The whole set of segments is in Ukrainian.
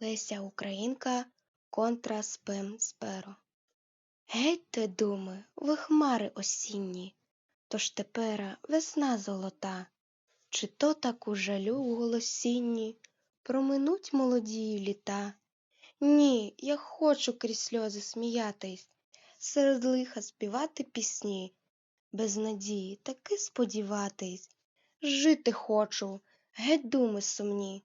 Леся Українка контра спем сперо. Гетьте, думи, ви хмари осінні, тож тепера весна золота, чи то таку жалю в голосінні проминуть молодії літа? Ні, я хочу крізь сльози сміятись, серед лиха співати пісні, без надії таки сподіватись, жити хочу, геть думи сумні.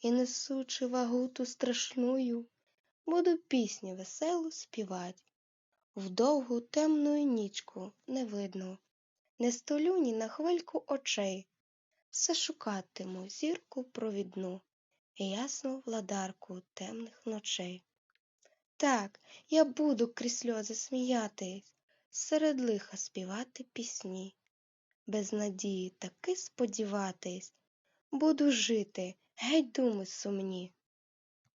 І, несучи вагу ту страшную, буду пісню веселу співать. В довгу темну нічку не видно, не столю ні на хвильку очей, все шукатиму зірку провідну і ясну владарку темних ночей. Так, я буду крізь сльози сміятись, серед лиха співати пісні, без надії таки сподіватись, буду жити, геть думи сумні.